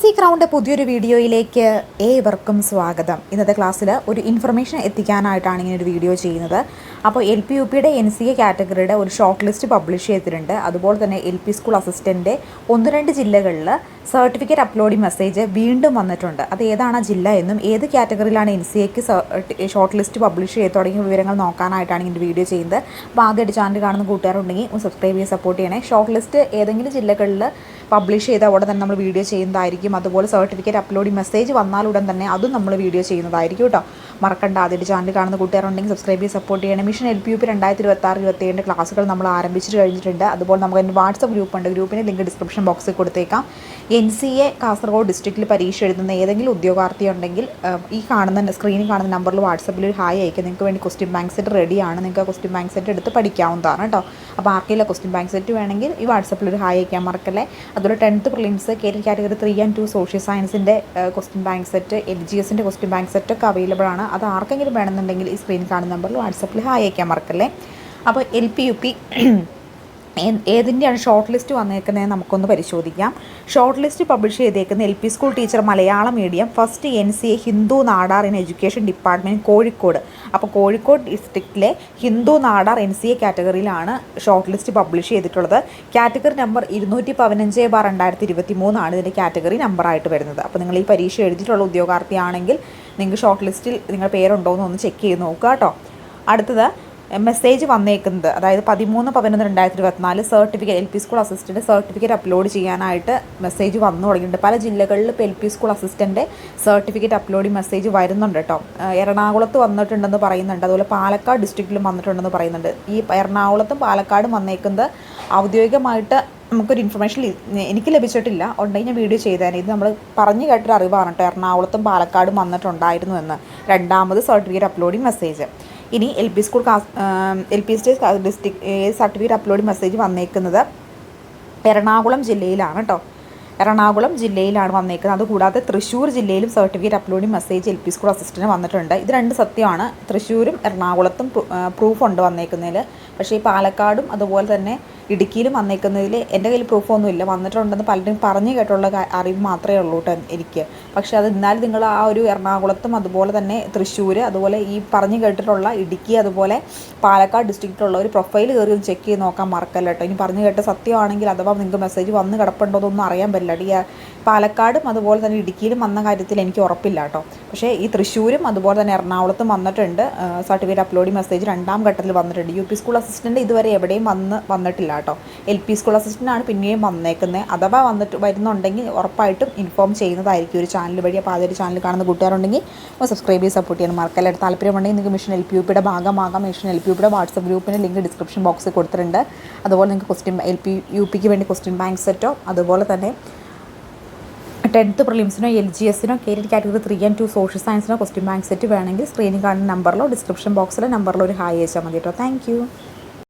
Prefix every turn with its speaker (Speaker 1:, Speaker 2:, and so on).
Speaker 1: C crowned പുതിയൊരു വീഡിയോയിലേക്ക് ഏവർക്കും സ്വാഗതം. ഇന്നത്തെ ക്ലാസ്സിൽ ഒരു ഇൻഫർമേഷൻ എത്തിക്കാനായിട്ടാണ് ഇങ്ങനെ ഒരു വീഡിയോ ചെയ്യുന്നത്. അപ്പോൾ എൽ പി യു പിയുടെ എൻ സി എ കാറ്റഗറിയുടെ ഒരു ഷോർട്ട് ലിസ്റ്റ് പബ്ലിഷ് ചെയ്തിട്ടുണ്ട്. അതുപോലെ തന്നെ എൽ പി സ്കൂൾ അസിസ്റ്റന്റ് ഒന്ന് രണ്ട് ജില്ലകളിൽ സർട്ടിഫിക്കറ്റ് അപ്ലോഡിംഗ് മെസ്സേജ് വീണ്ടും വന്നിട്ടുണ്ട്. അത് ഏതാണ് ജില്ല എന്നും ഏത് കാറ്റഗറിയിലാണ് എൻ സി എക്ക് ഷോർട്ട് ലിസ്റ്റ് പബ്ലിഷ് ചെയ്ത് തുടങ്ങിയ വിവരങ്ങൾ നോക്കാനായിട്ടാണ് ഇതിന്റെ വീഡിയോ ചെയ്യുന്നത്. അപ്പോൾ ആദ്യമായിട്ട് ചാനൽ കാണുന്ന കൂട്ടുകാരുണ്ടെങ്കിൽ സബ്സ്ക്രൈബ് ചെയ്ത് സപ്പോർട്ട് ചെയ്യണേ. ഷോർട്ട് ലിസ്റ്റ് ഏതെങ്കിലും ജില്ലകളിൽ പബ്ലിഷ് ചെയ്ത ഉടൻ തന്നെ നമ്മൾ വീഡിയോ ചെയ്യുന്നതായിരിക്കും. അതുപോലെ സർട്ടിഫിക്കറ്റ് അപ്ലോഡിംഗ് മെസ്സേജ് വന്നാൽ ഉടൻ തന്നെ അതും നമ്മൾ വീഡിയോ ചെയ്യുന്നതായിരിക്കും കേട്ടോ. മറക്കണ്ട. ആദ്യമായിട്ട് ചാനൽ കാണുന്ന കൂട്ടുകാരുണ്ടെങ്കിൽ സബ്സ്ക്രൈബ് ചെയ്ത് സപ്പോർട്ട് ചെയ്യണം. Mission L P U P രണ്ടായിരത്തി ഇരുപത്തി ആറ് ഇരുപത്തി ഏഴിന്റെ ക്ലാസ്സുകൾ നമ്മൾ ആരംഭിച്ചിട്ട് കഴിഞ്ഞിട്ടുണ്ട്. അതുപോലെ നമുക്ക് അതിന്റെ വാട്സപ്പ് ഗ്രൂപ്പ് ഉണ്ട് ഗ്രൂപ്പിന്റെ ലിങ്ക് ഡിസ്ക്രിപ്ഷൻ ബോക്സിൽ കൊടുത്തേക്കാം. എൻ സി എ കാസർഗോഡ് ഡിസ്ട്രിക്റ്റിൽ പരീക്ഷ എഴുതുന്ന ഏതെങ്കിലും ഉദ്യോഗാർത്ഥി ഉണ്ടെങ്കിൽ ഈ കാണുന്ന സ്ക്രീനിൽ കാണുന്ന നമ്പറിൽ വാട്സപ്പിൽ ഒരു ഹായ് അയക്കുക നിങ്ങൾക്ക് വേണ്ടി ക്വസ്റ്റ്യൻ ബാങ്ക് സെറ്റ് റെഡിയാണ് നിങ്ങൾക്ക് ക്വസ്റ്റ്യൻ ബാങ്ക് സെറ്റ് എടുത്ത് പഠിക്കാവുന്നതാണ് കേട്ടോ. അപ്പോൾ ആർക്കെങ്കിലും ക്വസ്റ്റ്യൻ ബാങ്ക് സെറ്റ് വേണമെങ്കിൽ ഈ വാട്സപ്പിൽ ഒരു ഹായ് അയക്കാൻ മറക്കല്ലേ. അതുപോലെ tenth prelims category three and two social സയൻസിന്റെ question bank set L G എസിന്റെ ക്വസ്റ്റ്യൻ ബാങ്ക് സെറ്റ് ഒക്കെ അവൈലബിൾ ആണ്. അത് ആർക്കെങ്കിലും വേണമെന്നുണ്ടെങ്കിൽ ഈ സ്ക്രീനിൽ കാണുന്ന നമ്പറിൽ വാട്സപ്പിൽ ഹായ് അയക്കാൻ മറക്കല്ലേ. അപ്പോൾ എൽ പി യു പി ഏതിന്റെയാണ് ഷോർട്ട് ലിസ്റ്റ് വന്നേക്കുന്നത് നമുക്കൊന്ന് പരിശോധിക്കാം. ഷോർട്ട് ലിസ്റ്റ് പബ്ലിഷ് ചെയ്തേക്കുന്ന L P school teacher Malayalam medium first N C A Hindu Nadar in education department Kozhikode. അപ്പോൾ Kozhikode ഡിസ്ട്രിക്റ്റിലെ Hindu Nadar N C A കാറ്റഗറിയിലാണ് short list publish ചെയ്തിട്ടുള്ളത്. Category number ഇരുന്നൂറ്റി പതിനഞ്ച് bar രണ്ടായിരത്തി ഇരുപത്തി മൂന്നാണ് ഇതിന്റെ കാറ്റഗറി നമ്പറായിട്ട് വരുന്നത്. അപ്പോൾ നിങ്ങൾ ഈ പരീക്ഷ എഴുതിയിട്ടുള്ള ഉദ്യോഗാർത്ഥിയാണെങ്കിൽ നിങ്ങൾക്ക് ഷോർട്ട് ലിസ്റ്റിൽ നിങ്ങളുടെ പേരുണ്ടോ എന്ന് ഒന്ന് ചെക്ക് ചെയ്ത് നോക്കുക കേട്ടോ. അടുത്തത് മെസ്സേജ് വന്നേക്കുന്നത്. അതായത് പതിമൂന്ന് പതിനൊന്ന് രണ്ടായിരത്തി ഇരുപത്തിനാല് certificate L P school assistant certificate upload ചെയ്യാനായിട്ട് മെസ്സേജ് വന്നു തുടങ്ങിയിട്ടുണ്ട്. പല ജില്ലകളിൽ ഇപ്പോൾ L P school assistant certificate upload message വരുന്നുണ്ട് കേട്ടോ. എറണാകുളത്ത് വന്നിട്ടുണ്ടെന്ന് പറയുന്നുണ്ട്. അതുപോലെ പാലക്കാട് ഡിസ്ട്രിക്റ്റിലും വന്നിട്ടുണ്ടെന്ന് പറയുന്നുണ്ട്. ഈ എറണാകുളത്തും പാലക്കാടും വന്നേക്കുന്നത് ഔദ്യോഗികമായിട്ട് നമുക്കൊരു ഇൻഫർമേഷൻ എനിക്ക് ലഭിച്ചിട്ടില്ല. ഉണ്ടെങ്കിൽ ഞാൻ വീഡിയോ ചെയ്തേനെ. ഇത് നമ്മൾ പറഞ്ഞു കേട്ടൊരു അറിവാണ് കേട്ടോ. എറണാകുളത്തും പാലക്കാടും വന്നിട്ടുണ്ടായിരുന്നു എന്ന്. രണ്ടാമത് സർട്ടിഫിക്കറ്റ് അപ്ലോഡിങ് മെസ്സേജ് ഇനി L P school L P state district certificate upload message വന്നേക്കുന്നത് എറണാകുളം ജില്ലയിലാണ് കേട്ടോ എറണാകുളം ജില്ലയിലാണ് വന്നേക്കുന്നത്. അതുകൂടാതെ തൃശ്ശൂർ ജില്ലയിലും certificate uploading message L P school assistant വന്നിട്ടുണ്ട്. ഇത് രണ്ട് സത്യമാണ്. തൃശ്ശൂരും എറണാകുളത്തും പ്രൂഫ് ഉണ്ട് വന്നേക്കുന്നതിൽ പക്ഷേ ഈ പാലക്കാടും അതുപോലെ തന്നെ ഇടുക്കിയിലും വന്നേക്കുന്നതിൽ എന്റെ കയ്യിൽ പ്രൂഫൊന്നുമില്ല വന്നിട്ടുണ്ടെന്ന് പലരും പറഞ്ഞു കേട്ടുള്ള അറിവ് മാത്രമേ ഉള്ളൂ കേട്ടോ എനിക്ക്. പക്ഷേ അത് എന്നാലും നിങ്ങൾ ആ ഒരു എറണാകുളത്തും അതുപോലെ തന്നെ തൃശ്ശൂർ അതുപോലെ ഈ പറഞ്ഞു കേട്ടിട്ടുള്ള ഇടുക്കി അതുപോലെ പാലക്കാട് ഡിസ്ട്രിക്റ്റിലുള്ള ഒരു പ്രൊഫൈൽ കയറി ഒന്ന് ചെക്ക് ചെയ്ത് നോക്കാൻ മറക്കല്ല ഇനി പറഞ്ഞു കേട്ട സത്യമാണെങ്കിൽ അഥവാ നിങ്ങൾക്ക് മെസ്സേജ് വന്ന് കിടപ്പുണ്ടോ എന്നൊന്നും അറിയാൻ പറ്റില്ല. ഈ പാലക്കാടും അതുപോലെ തന്നെ ഇടുക്കിയിലും വന്ന കാര്യത്തിൽ എനിക്ക് ഉറപ്പില്ല കേട്ടോ. പക്ഷേ ഈ തൃശ്ശൂരും അതുപോലെ തന്നെ എറണാകുളത്തും വന്നിട്ടുണ്ട്. സർട്ടിഫിക്കറ്റ് അപ്ലോഡ് മെസ്സേജ് രണ്ടാം ഘട്ടത്തിൽ വന്നിട്ടുണ്ട്. യു പി സ്കൂൾ അസിസ്റ്റന്റ് ഇതുവരെ എവിടെയും വന്ന് വന്നിട്ടില്ല കേട്ടോ. എൽ പി സ്കൂൾ അസിസ്റ്റന്റ് ആണ് പിന്നെയും വന്നേക്കുന്നത് അഥവാ വന്നിട്ട് വരുന്നുണ്ടെങ്കിൽ ഉറപ്പായിട്ടും ഇൻഫോം ചെയ്യുന്നതായിരിക്കും ഒരു ചാനൽ വഴി. അപ്പോൾ അതൊരു ചാനൽ കാണുന്ന കൂട്ടുകാരുണ്ടെങ്കിൽ സബ്സ്ക്രൈബ് ചെയ്ത് സപ്പോർട്ട് ചെയ്യാൻ മറക്കല്ല? താല്പര്യമുണ്ടെങ്കിൽ നിങ്ങൾക്ക് മിഷൻ എൽ പി യുടെ ഭാഗമാകാം. മിഷൻ എൽ പി യുടെ വാട്സപ്പ് ഗ്രൂപ്പിന്റെ ലിങ്ക് ഡിസ്ക്രിപ്ഷൻ ബോക്സിൽ കൊടുത്തിട്ടുണ്ട്. അതുപോലെ നിങ്ങൾക്ക് ക്വസ്റ്റ്യൻ എൽ പി യു പിക്ക് വേണ്ടി ക്വസ്റ്റ്യൻ ബാങ്ക് സെറ്റോ അതുപോലെ തന്നെ ടെൻത്ത് പ്രിലിംസിനോ L G എസിനോ Kerala category three and two social സയൻസിനോ question bank set വേണമെങ്കിൽ സ്ക്രീനിൽ കാണുന്ന നമ്പറിലോ ഡിസ്ക്രിപ്ഷൻ ബോക്സിലോ നമ്പറിലോ ഒരു ഹായ് അയച്ചാൽ മതി കേട്ടോ താങ്ക്